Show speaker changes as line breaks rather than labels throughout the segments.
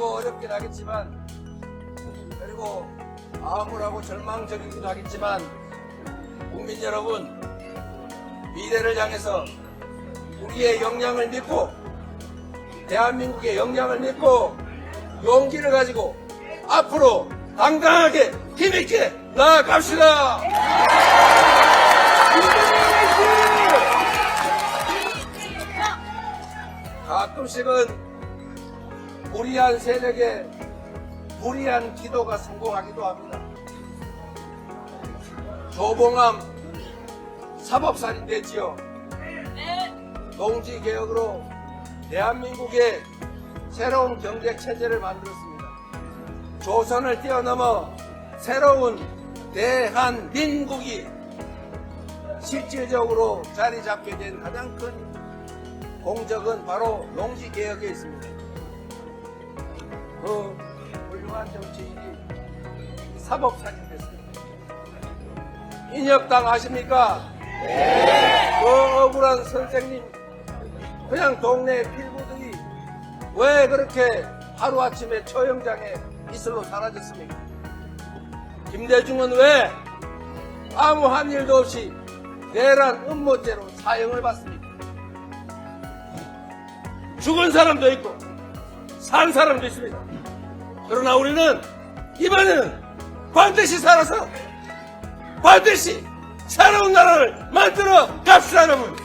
힘들고 어렵긴 하겠지만 그리고 암울하고 절망적이기도 하겠지만 국민 여러분 미래를 향해서 우리의 역량을 믿고 대한민국의 역량을 믿고 용기를 가지고 앞으로 당당하게 힘있게 나아갑시다. 가끔씩은 무리한 세력의 무리한 기도가 성공하기도 합니다. 조봉암 사법살인 됐지요. 농지 개혁으로 대한민국의 새로운 경제 체제를 만들었습니다. 조선을 뛰어넘어 새로운 대한민국이 실질적으로 자리 잡게 된 가장 큰 공적은 바로 농지 개혁에 있습니다. 그 훌륭한 정치인이 사법살인 됐습니다. 인혁당 아십니까? 그 억울한 선생님, 그냥 동네 필부들이 왜 그렇게 하루아침에 처형장에 이슬로 사라졌습니까? 김대중은 왜 아무 한 일도 없이 내란 음모죄로 사형을 받습니까? 죽은 사람도 있고 산 사람도 있습니다. 그러나 우리는 이번에는 반드시 살아서 반드시 새로운 나라를 만들어 갑시다 여러분.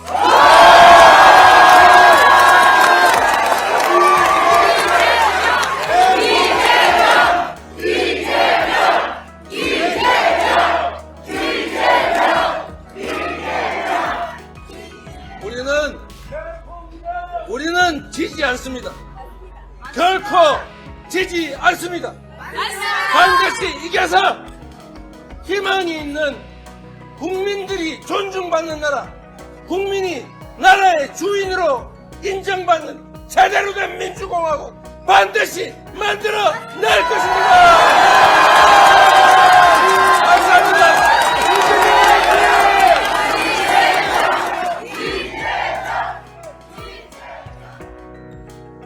우리는 우리는 지지 않습니다. 결코 지지 않습니다. 반드시 이겨서 희망이 있는 국민들이 존중받는 나라, 국민이 나라의 주인으로 인정받는 제대로 된 민주공화국 반드시 만들어 낼 것입니다.